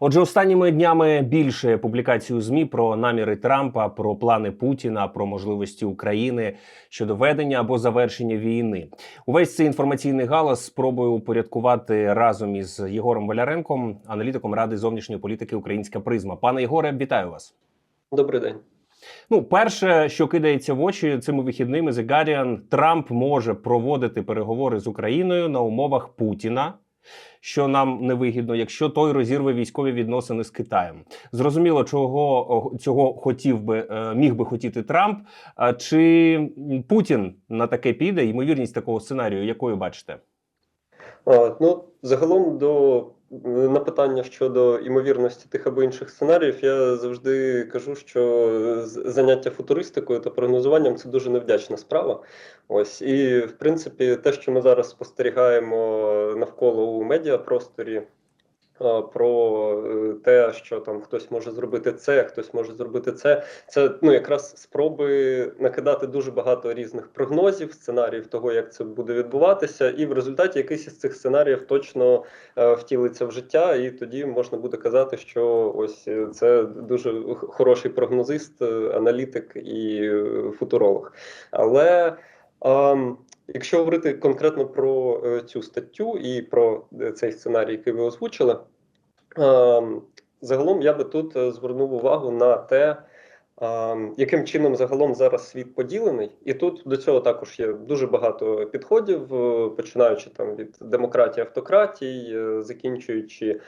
Отже, останніми днями більше публікацій у змі про наміри Трампа, про плани Путіна, про можливості України щодо ведення або завершення війни. Увесь цей інформаційний галас спробую упорядкувати разом із Єгором Валяренком, аналітиком ради зовнішньої політики Українська призма. Пане Єгоре, вітаю вас. Добрий день. Ну, перше, що кидається в очі цими вихідними, The Guardian, Трамп може проводити переговори з Україною на умовах Путіна. Що нам невигідно, якщо той розірве військові відносини з Китаєм, зрозуміло, чого цього хотів би е, міг би хотіти Трамп. А чи Путін на таке піде? Ймовірність такого сценарію, якою бачите? А, ну, загалом до на питання щодо імовірності тих або інших сценаріїв, я завжди кажу, що заняття футуристикою та прогнозуванням це дуже невдячна справа. Ось і в принципі, те, що ми зараз спостерігаємо навколо у медіапросторі. Про е, те, що там хтось може зробити це, хтось може зробити це. Це ну якраз спроби накидати дуже багато різних прогнозів, сценаріїв того, як це буде відбуватися, і в результаті якийсь із цих сценаріїв точно е, втілиться в життя, і тоді можна буде казати, що ось е, це дуже хороший прогнозист, аналітик і футуролог. Але е, Якщо говорити конкретно про цю статтю і про цей сценарій, який ви озвучили, загалом я би тут звернув увагу на те, яким чином загалом зараз світ поділений, і тут до цього також є дуже багато підходів, починаючи там від демократії автократій, закінчуючи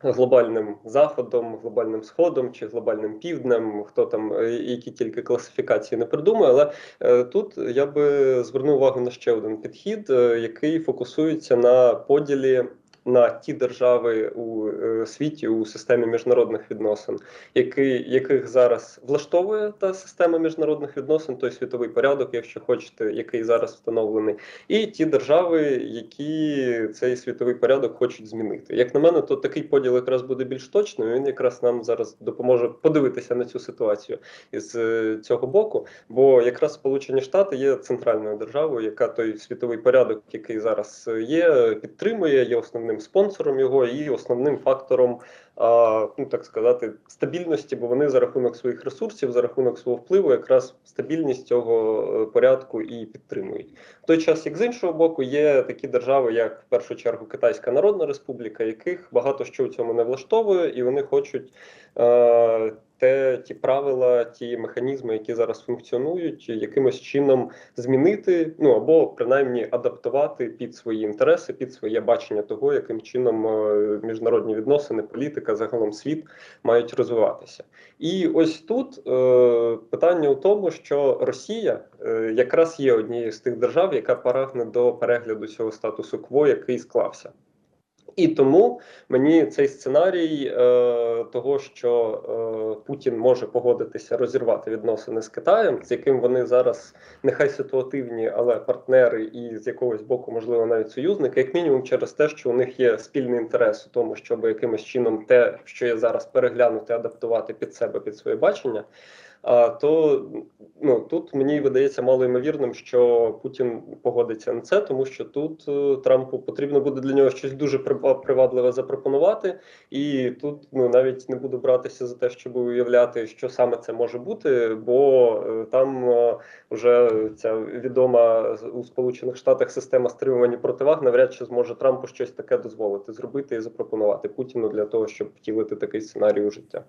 глобальним заходом, глобальним сходом чи глобальним півднем, хто там е, які тільки класифікації не придумає. Але е, тут я би звернув увагу на ще один підхід, е, який фокусується на поділі на ті держави у е, світі у системі міжнародних відносин, який, яких зараз влаштовує та система міжнародних відносин, той світовий порядок, якщо хочете, який зараз встановлений, і ті держави, які цей світовий порядок хочуть змінити. Як на мене, то такий поділ якраз буде більш точним. Він якраз нам зараз допоможе подивитися на цю ситуацію із е, цього боку. Бо якраз Сполучені Штати є центральною державою, яка той світовий порядок, який зараз є, підтримує, є основним спонсором його і основним фактором, ну так сказати, стабільності, бо вони за рахунок своїх ресурсів, за рахунок свого впливу, якраз стабільність цього е, порядку і підтримують. В той час, як з іншого боку, є такі держави, як в першу чергу Китайська Народна Республіка, яких багато що в цьому не влаштовує, і вони хочуть. Е, те ті правила, ті механізми, які зараз функціонують, якимось чином змінити, ну або принаймні адаптувати під свої інтереси, під своє бачення того, яким чином е, міжнародні відносини, політика, загалом світ мають розвиватися. І ось тут е, питання у тому, що Росія е, якраз є однією з тих держав, яка прагне до перегляду цього статусу кво, який склався. І тому мені цей сценарій е, того, що е, Путін може погодитися розірвати відносини з Китаєм, з яким вони зараз нехай ситуативні, але партнери, і з якогось боку, можливо, навіть союзники, як мінімум, через те, що у них є спільний інтерес у тому, щоб якимось чином те, що є зараз переглянути, адаптувати під себе під своє бачення. А то тут мені видається мало ймовірним, що Путін погодиться на це, тому що тут е, Трампу потрібно буде для нього щось дуже привабливе запропонувати, і тут ну навіть не буду братися за те, щоб уявляти, що саме це може бути, бо е, там е, вже ця відома у Сполучених Штатах система стримування противаг навряд чи зможе Трампу щось таке дозволити зробити і запропонувати Путіну для того, щоб втілити такий сценарій у життя.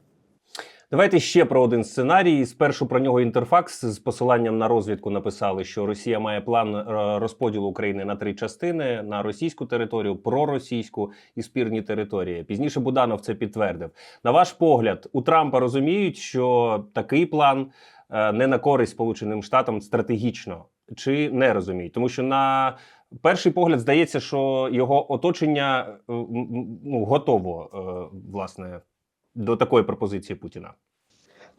Давайте ще про один сценарій. Спершу про нього інтерфакс з посиланням на розвідку написали, що Росія має план е, розподілу України на три частини: на російську територію, проросійську і спірні території. Пізніше Буданов це підтвердив. На ваш погляд, у Трампа розуміють, що такий план е, не на користь Сполученим Штатам стратегічно чи не розуміють, тому що на Перший погляд здається, що його оточення е, ну, готово власне до такої пропозиції Путіна?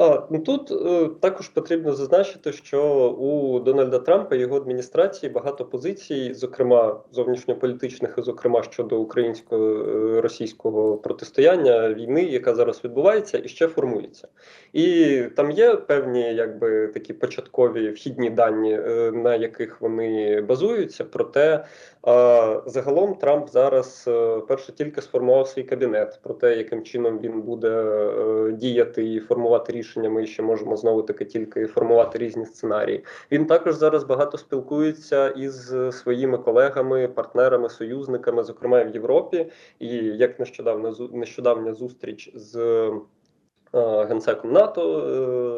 Ну тут е, також потрібно зазначити, що у Дональда Трампа і його адміністрації багато позицій, зокрема зовнішньополітичних, і зокрема щодо українсько-російського протистояння війни, яка зараз відбувається, і ще формується. І там є певні, якби такі початкові вхідні дані, е, на яких вони базуються. Проте е, загалом Трамп зараз е, перше тільки сформував свій кабінет про те, яким чином він буде е, діяти і формувати рішення. Ми ще можемо знову таки тільки формувати різні сценарії. Він також зараз багато спілкується із своїми колегами, партнерами, союзниками, зокрема в Європі. І як нещодавно нещодавня зустріч з. Е, Генсеком НАТО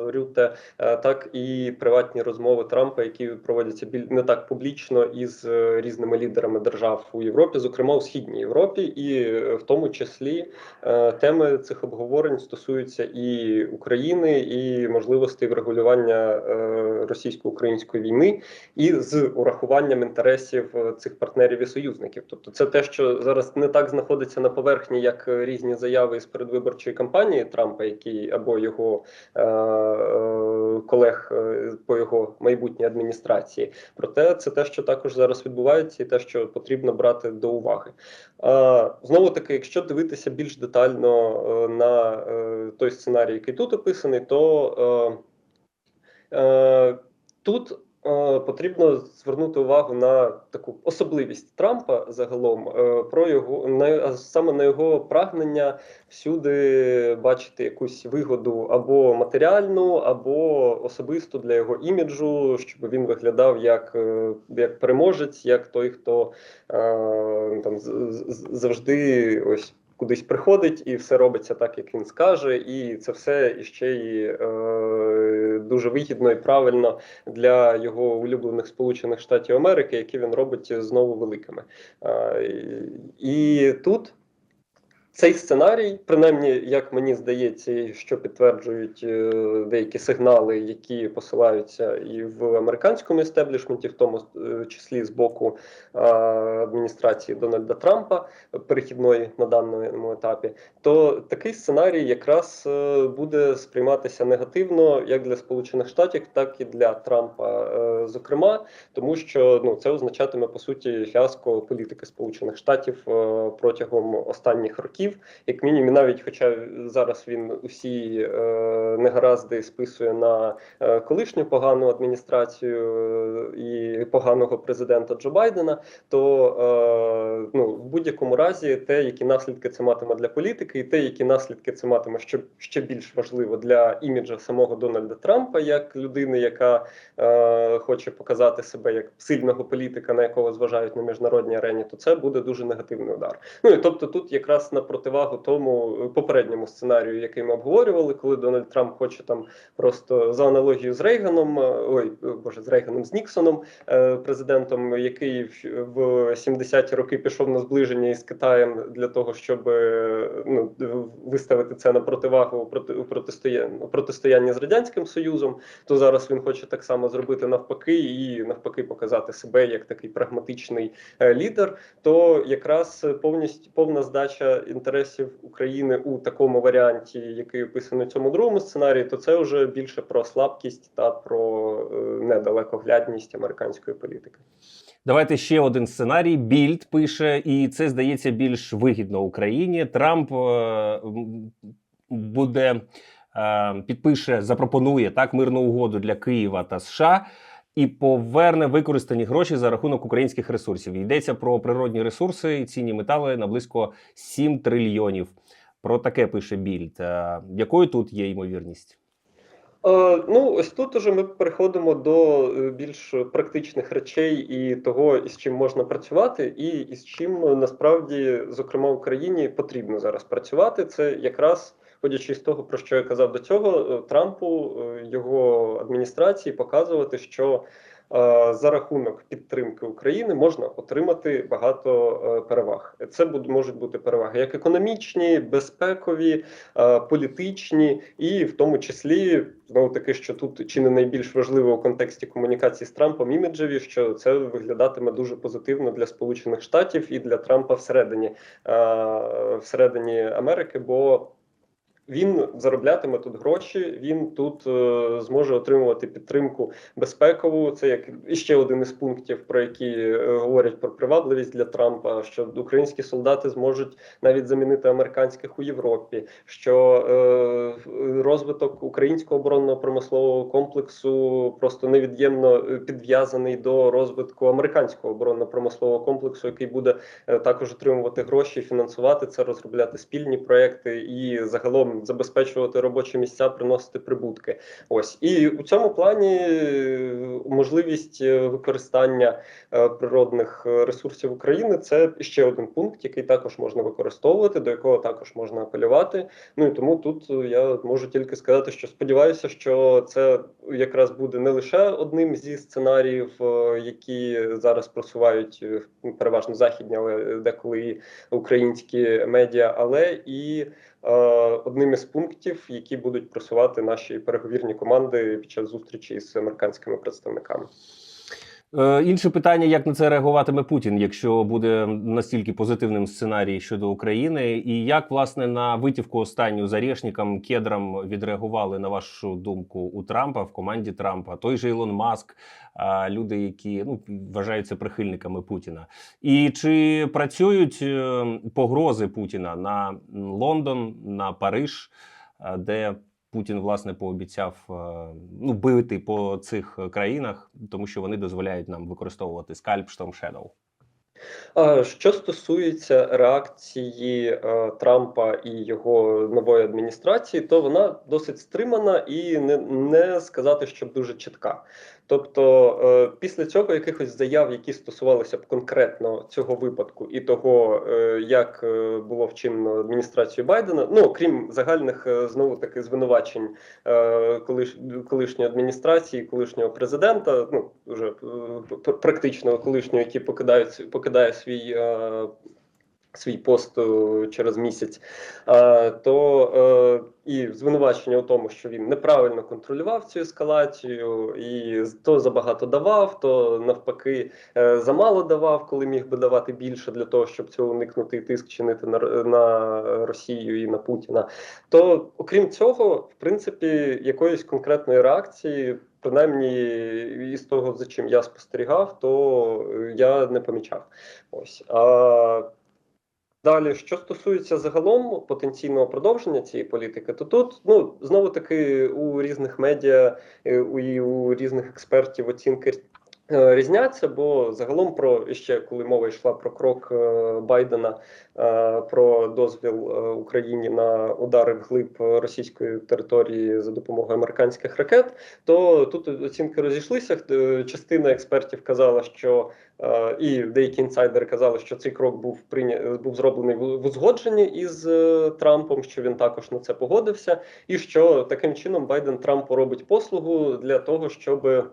е, Рюте, е, так і приватні розмови Трампа, які проводяться не так публічно із різними лідерами держав у Європі, зокрема у східній Європі, і в тому числі теми цих обговорень стосуються і України, і можливостей врегулювання російсько-української війни, і з урахуванням інтересів цих партнерів і союзників. Тобто, це те, що зараз не так знаходиться на поверхні, як різні заяви з передвиборчої кампанії Трампа, який або його е, е, колег е, по його майбутній адміністрації. Проте це те, що також зараз відбувається, і те, що потрібно брати до уваги. Е, знову таки, якщо дивитися більш детально е, на е, той сценарій, який тут описаний, то е, е, тут. Е, Потрібно звернути увагу на таку особливість Трампа загалом е, про його на саме на його прагнення всюди бачити якусь вигоду або матеріальну, або особисту для його іміджу, щоб він виглядав як, е, як переможець, як той, хто там завжди ось. Кудись приходить і все робиться так, як він скаже, і це все іще й е, дуже вигідно і правильно для його улюблених Сполучених Штатів Америки, які він робить знову великими. І тут цей сценарій, принаймні, як мені здається, що підтверджують е, деякі сигнали, які посилаються і в американському істеблішменті, в тому е, числі з боку е, адміністрації Дональда Трампа, перехідної на даному етапі, то такий сценарій якраз буде сприйматися негативно як для Сполучених Штатів, так і для Трампа, зокрема, тому що ну це означатиме по суті фіаско політики Сполучених Штатів протягом останніх років, як мінімум, навіть хоча зараз він усі е, негаразди списує на е, колишню погану адміністрацію е, і поганого президента Джо Байдена, то е, ну в будь-якому разі те, які наслідки це матиме для політики, і те, які наслідки це матиме, що ще більш важливо для іміджа самого Дональда Трампа, як людини, яка е, хоче показати себе як сильного політика, на якого зважають на міжнародній арені, то це буде дуже негативний удар. Ну і тобто, тут якраз на противагу тому е, попередньому сценарію, який ми обговорювали, коли Дональд Трамп хоче там просто за аналогію з Рейганом, е, ой, е, боже, з Рейганом з Ніксоном, президентом, який в- в 70-ті роки пішов на зближення із Китаєм для того, щоб ну, виставити це на противагу проти протистояння протистояння з радянським союзом, то зараз він хоче так само зробити навпаки, і навпаки показати себе як такий прагматичний лідер. То якраз повністю повна здача інтересів України у такому варіанті, який описаний в цьому другому сценарії, то це вже більше про слабкість та про е, недалекоглядність американської політики. Давайте ще один сценарій. Більд пише, і це здається більш вигідно Україні. Трамп е, буде е, підпише, запропонує так мирну угоду для Києва та США. І поверне використані гроші за рахунок українських ресурсів. Йдеться про природні ресурси і цінні метали на близько 7 трильйонів. Про таке пише Більд. Е, Якою тут є ймовірність? Е, Ну, ось тут уже ми переходимо до е, більш практичних речей і того, із чим можна працювати, і із чим насправді, зокрема Україні, потрібно зараз працювати. Це якраз ходячи з того, про що я казав до цього, е, Трампу е, його адміністрації показувати, що е, за рахунок підтримки України можна отримати багато переваг. Це можуть бути переваги як економічні, безпекові, політичні, і в тому числі знову таки, що тут чи не найбільш важливо у контексті комунікації з Трампом іміджеві, що це виглядатиме дуже позитивно для Сполучених Штатів і для Трампа всередині, всередині Америки, бо він зароблятиме тут гроші. Він тут е, зможе отримувати підтримку безпекову. Це як іще один із пунктів, про які е, говорять про привабливість для Трампа, що українські солдати зможуть навіть замінити американських у Європі. Що е, розвиток українського оборонного промислового комплексу просто невід'ємно е, підв'язаний до розвитку американського оборонно-промислового комплексу, який буде е, також отримувати гроші, фінансувати це, розробляти спільні проекти і загалом забезпечувати робочі місця, приносити прибутки. Ось і у цьому плані е, можливість е, використання е, природних ресурсів України це ще один пункт, який також можна використовувати, до якого також можна апелювати. Ну і тому тут я можу тільки сказати, що сподіваюся, що це якраз буде не лише одним зі сценаріїв, які зараз просувають переважно західні, але деколи українські медіа, але і одним із пунктів, які будуть просувати наші переговірні команди під час зустрічі з американськими представниками. Е, інше питання: як на це реагуватиме Путін, якщо буде настільки позитивним сценарій щодо України, і як власне на витівку останню з Кедром відреагували на вашу думку у Трампа в команді Трампа, той же Ілон Маск, люди, які ну вважаються прихильниками Путіна, і чи працюють е, погрози Путіна на Лондон, на Париж, е, де Путін власне пообіцяв е, ну бити по цих країнах, тому що вони дозволяють нам використовувати скальп Storm Shadow. Що стосується реакції е, Трампа і його нової адміністрації, то вона досить стримана і не, не сказати, щоб дуже чітка. Тобто, е, після цього якихось заяв, які стосувалися б конкретно цього випадку і того, е, як е, було вчинено адміністрацією Байдена, ну окрім загальних знову таки звинувачень колиш, колишньої адміністрації, колишнього президента, ну вже практично колишнього, які покидають покидає свій. Свій пост е, через місяць, е, то е, і звинувачення у тому, що він неправильно контролював цю ескалацію, і то забагато давав, то навпаки замало давав, коли міг би давати більше для того, щоб цього уникнути і тиск чинити на, на Росію і на Путіна. То окрім цього, в принципі, якоїсь конкретної реакції. Принаймні, із того, за чим я спостерігав, то я не помічав. Ось а далі, що стосується загалом потенційного продовження цієї політики, то тут ну знову таки у різних медіа е, і у різних експертів оцінки різняться, бо загалом про ще коли мова йшла про крок е, Байдена е, про дозвіл е, Україні на удари вглиб російської території за допомогою американських ракет, то тут оцінки розійшлися. Е, Частина експертів казала, що е, і деякі інсайдери казали, що цей крок був прийня... був зроблений в узгодженні із е, Трампом, що він також на це погодився, і що таким чином Байден Трампу робить послугу для того, щоб Е,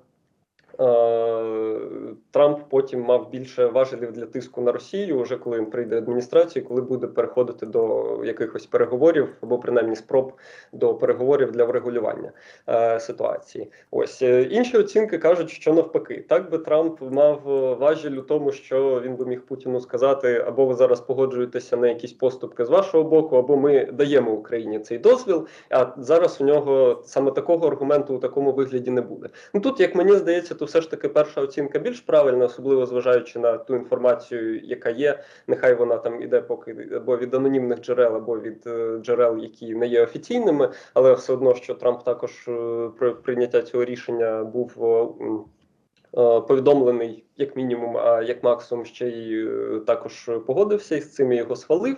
Трамп потім мав більше важелів для тиску на Росію, вже коли прийде в адміністрацію, коли буде переходити до якихось переговорів або принаймні спроб до переговорів для врегулювання е, ситуації. Ось е, інші оцінки кажуть, що навпаки, так би Трамп мав е, важіль у тому, що він би міг Путіну сказати, або ви зараз погоджуєтеся на якісь поступки з вашого боку, або ми даємо Україні цей дозвіл. А зараз у нього саме такого аргументу у такому вигляді не буде. Ну тут, як мені здається, то все ж таки перша оцінка більш правильна, особливо зважаючи на ту інформацію, яка є. Нехай вона там іде поки або від анонімних джерел, або від е, джерел, які не є офіційними, але все одно, що Трамп також е, при прийняття цього рішення був. е, Повідомлений як мінімум, а як максимум ще й е, також погодився із цим і його схвалив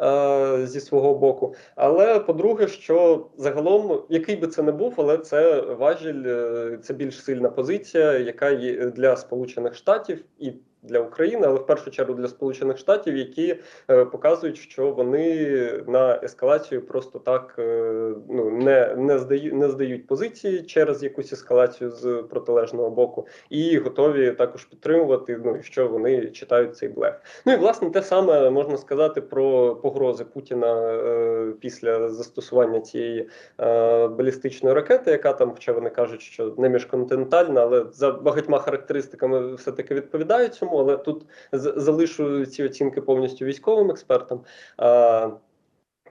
е, зі свого боку. Але по-друге, що загалом, який би це не був, але це важіль, е, це більш сильна позиція, яка є для Сполучених Штатів і для України, але в першу чергу для Сполучених Штатів, які е, показують, що вони на ескалацію просто так е, ну не, не здають не здають позиції через якусь ескалацію з протилежного боку, і готові також підтримувати. Ну що вони читають цей блеф. Ну і власне те саме можна сказати про погрози Путіна е, після застосування цієї балістичної ракети, яка там, хоча вони кажуть, що не міжконтинентальна, але за багатьма характеристиками все таки відповідають цьому. Але тут залишу ці оцінки повністю військовим експертам.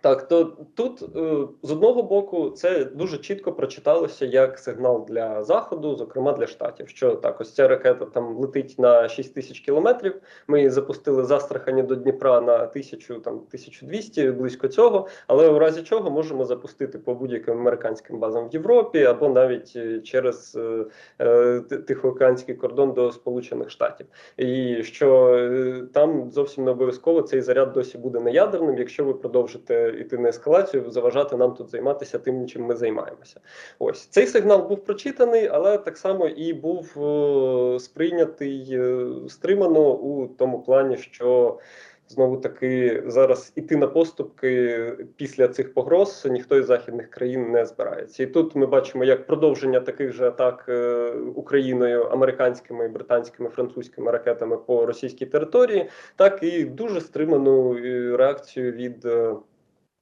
Так, то тут е, з одного боку це дуже чітко прочиталося як сигнал для заходу, зокрема для штатів. Що так, ось ця ракета там летить на 6 тисяч кілометрів. Ми її запустили з до Дніпра на 1000, там 1200, близько цього. Але у разі чого можемо запустити по будь-яким американським базам в Європі або навіть е, через е, е, Тихоокеанський кордон до Сполучених Штатів. І що е, там зовсім не обов'язково цей заряд досі буде не ядерним, якщо ви продовжите йти на ескалацію, заважати нам тут займатися тим, чим ми займаємося. Ось цей сигнал був прочитаний, але так само і був е, сприйнятий е, стримано у тому плані, що. Знову таки зараз іти на поступки після цих погроз ніхто із західних країн не збирається. І тут ми бачимо як продовження таких же атак е, Україною американськими, британськими, французькими ракетами по російській території, так і дуже стриману реакцію від.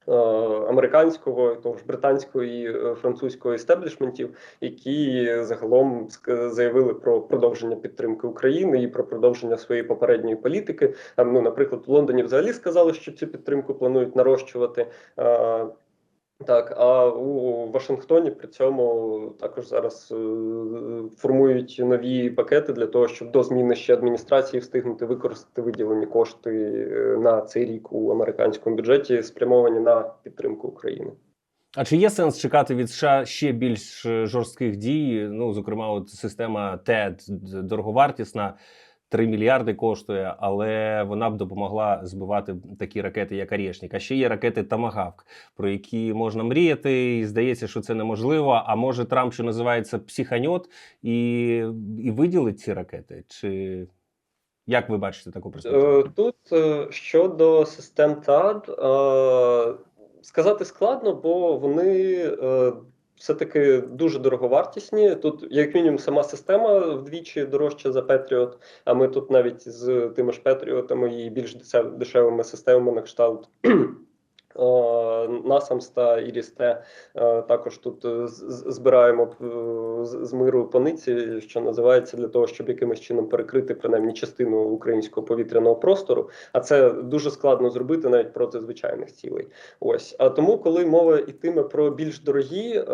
Е, е, Американського, того ж британського і е, французького естеблішментів, які загалом заявили про продовження підтримки України і про продовження своєї попередньої політики. Ну, наприклад, в Лондоні взагалі сказали, що цю підтримку планують нарощувати. Так, а у Вашингтоні при цьому також зараз е, формують нові пакети для того, щоб до зміни ще адміністрації встигнути використати виділені кошти е, на цей рік у американському бюджеті, спрямовані на підтримку України. А чи є сенс чекати від США ще більш е, жорстких дій? Ну, зокрема, от система ТЕД дороговартісна, 3 мільярди коштує, але вона б допомогла збивати такі ракети, як Арєшнік. А ще є ракети Тамагавк, про які можна мріяти, і здається, що це неможливо. А може Трамп, що називається, психаньот, і, і виділить ці ракети? Чи як ви бачите таку перспективу? Е, Тут е, щодо систем ТАД е, сказати складно, бо вони все-таки дуже дороговартісні. Тут, як мінімум, сама система вдвічі дорожча за Петріот. А ми тут навіть з тими ж Петріотами і більш дешевими системами на кшталт. Е, Насамс та Ірісте е, також тут е, збираємо е, з миру пониці, що називається, для того, щоб якимось чином перекрити принаймні частину українського повітряного простору. А це дуже складно зробити навіть проти звичайних цілей. Ось а тому, коли мова йтиме про більш дорогі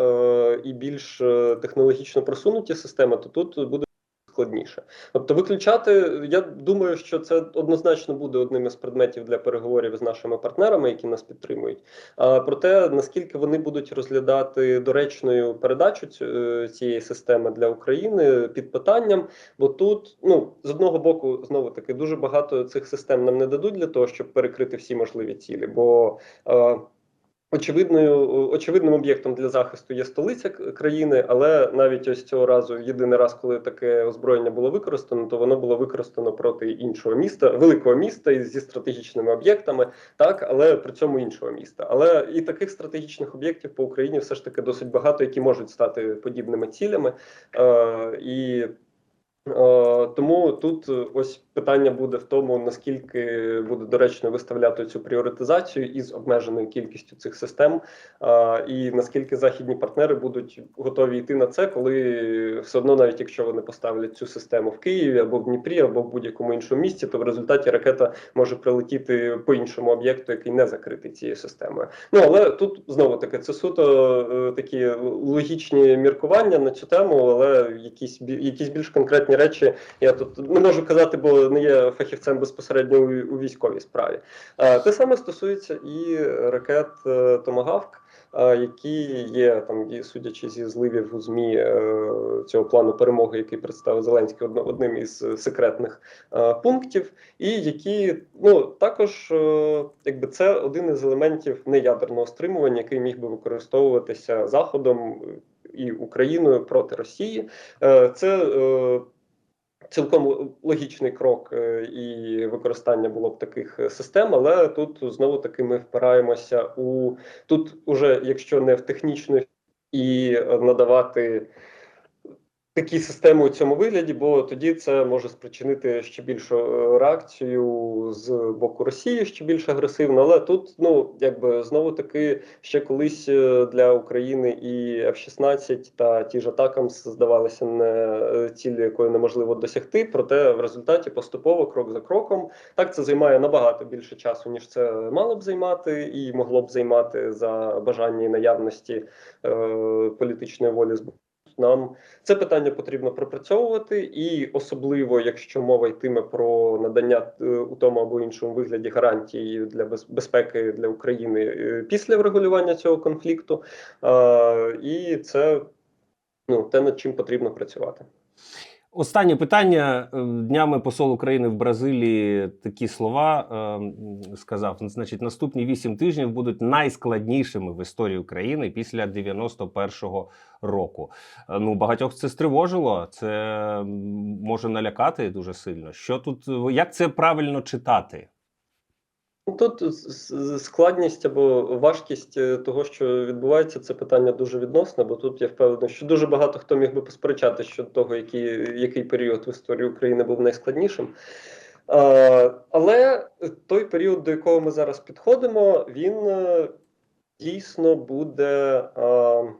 і більш технологічно просунуті системи, то тут буде. Складніше, тобто виключати, я думаю, що це однозначно буде одним із предметів для переговорів з нашими партнерами, які нас підтримують. А про те, наскільки вони будуть розглядати доречною передачу е, цієї системи для України під питанням, бо тут, ну з одного боку, знову таки дуже багато цих систем нам не дадуть для того, щоб перекрити всі можливі цілі. Бо е, Очевидною, очевидним об'єктом для захисту є столиця країни, але навіть ось цього разу, єдиний раз, коли таке озброєння було використано, то воно було використано проти іншого міста, великого міста зі стратегічними об'єктами, так, але при цьому іншого міста. Але і таких стратегічних об'єктів по Україні все ж таки досить багато, які можуть стати подібними цілями. Е, і Е, Тому тут е, ось питання буде в тому, наскільки буде доречно виставляти цю пріоритизацію із обмеженою кількістю цих систем, і наскільки західні партнери будуть готові йти на це, коли все одно, навіть якщо вони поставлять цю систему в Києві або в Дніпрі, або в будь-якому іншому місці, то в результаті ракета може прилетіти по іншому об'єкту, який не закритий цією системою. Ну але тут знову таки це суто е, такі логічні міркування на цю тему, але якісь якісь більш конкретні речі я тут не можу казати, бо не є фахівцем безпосередньо у, у військовій справі. Е, Те саме стосується і ракет е, Томагавк. е, Які є там, судячи зі зливів у змі цього плану перемоги, який представив Зеленський одним із секретних пунктів, і які ну також якби це один із елементів неядерного стримування, який міг би використовуватися Заходом і Україною проти Росії. Це цілком логічний крок е, і використання було б таких е, систем, але тут знову таки ми впираємося у тут, уже якщо не в технічну і е, надавати такі системи у цьому вигляді, бо тоді це може спричинити ще більшу е, реакцію з боку Росії, ще більш агресивно. Але тут, ну якби знову таки, ще колись е, для України і F-16 та ті ж атакам здавалися не е, цілі, якої неможливо досягти. Проте в результаті поступово, крок за кроком, так це займає набагато більше часу, ніж це мало б займати, і могло б займати за бажання і наявності е, політичної волі з боку нам це питання потрібно пропрацьовувати, і особливо, якщо мова йтиме про надання е, у тому або іншому вигляді гарантії для безпеки для України е, після врегулювання цього конфлікту. І це ну те, над чим потрібно працювати. Останнє питання Е, днями посол України в Бразилії такі слова е, сказав. Значить, наступні вісім тижнів будуть найскладнішими в історії України після 91-го року. Е, Ну багатьох це стривожило. Це може налякати дуже сильно. Що тут як це правильно читати? Ну, Тут складність або важкість е, того, що відбувається, це питання дуже відносне, бо тут я впевнений, що дуже багато хто міг би посперечати щодо того, який, який період в історії України був найскладнішим. Е, Але той період, до якого ми зараз підходимо, він е, дійсно буде. е,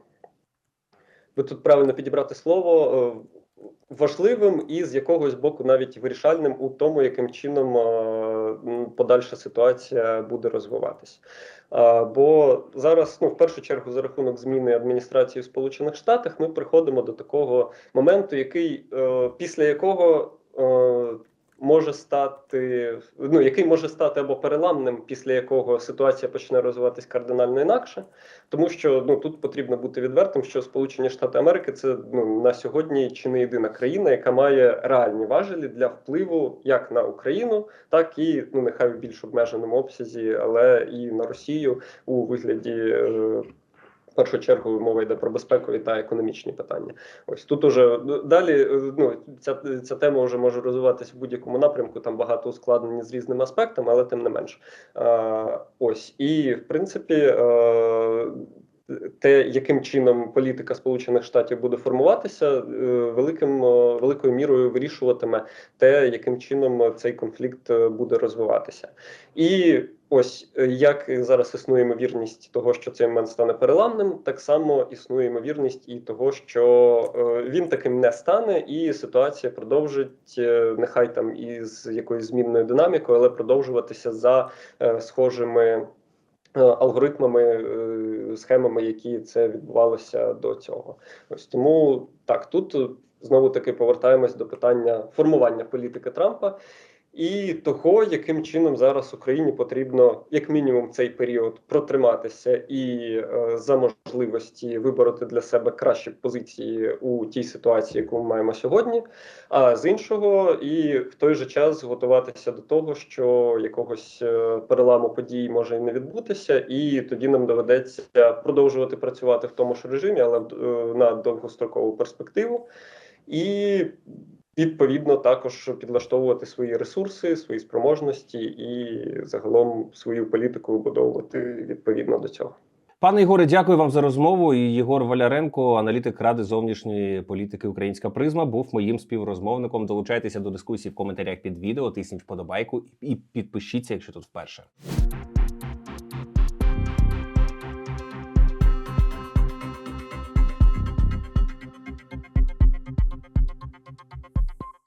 Ви тут правильно підібрати слово. Важливим і з якогось боку навіть вирішальним у тому, яким чином е, подальша ситуація буде розвиватися. Бо зараз, ну в першу чергу, за рахунок зміни адміністрації в Сполучених Штатах, ми приходимо до такого моменту, який е, після якого е, може стати, ну який може стати або переламним, після якого ситуація почне розвиватись кардинально інакше, тому що ну тут потрібно бути відвертим, що Сполучені Штати Америки це ну на сьогодні чи не єдина країна, яка має реальні важелі для впливу як на Україну, так і ну нехай в більш обмеженому обсязі, але і на Росію у вигляді. В першу чергу мова йде про безпекові та економічні питання. Ось тут уже ну, далі. е, Ну ця ця тема вже може розвиватися в будь-якому напрямку. Там багато ускладнень з різними аспектами, але тим не менш. А, ось і в принципі. е, те, яким чином політика Сполучених Штатів буде формуватися, е, великим е, великою мірою вирішуватиме те, яким чином цей конфлікт е, буде розвиватися, і ось як зараз існує ймовірність того, що цей момент стане переламним, так само існує ймовірність і того, що він таким не стане, і ситуація продовжить нехай там із якоюсь змінною динамікою, але продовжуватися за схожими алгоритмами, е, схемами, які це відбувалося до цього. Ось тому так тут е, знову таки повертаємось до питання формування політики Трампа. І того, яким чином зараз Україні потрібно, як мінімум, цей період протриматися і е, за можливості вибороти для себе кращі позиції у тій ситуації, яку ми маємо сьогодні. А з іншого, і в той же час готуватися до того, що якогось е, переламу подій може і не відбутися, і тоді нам доведеться продовжувати працювати в тому ж режимі, але е, на довгострокову перспективу. І відповідно також підлаштовувати свої ресурси, свої спроможності і загалом свою політику вибудовувати відповідно до цього. Пане Єгоре, дякую вам за розмову. І Єгор Валяренко, аналітик Ради зовнішньої політики Українська Призма, був моїм співрозмовником. Долучайтеся до дискусії в коментарях під відео, тисніть вподобайку і підпишіться, якщо тут вперше.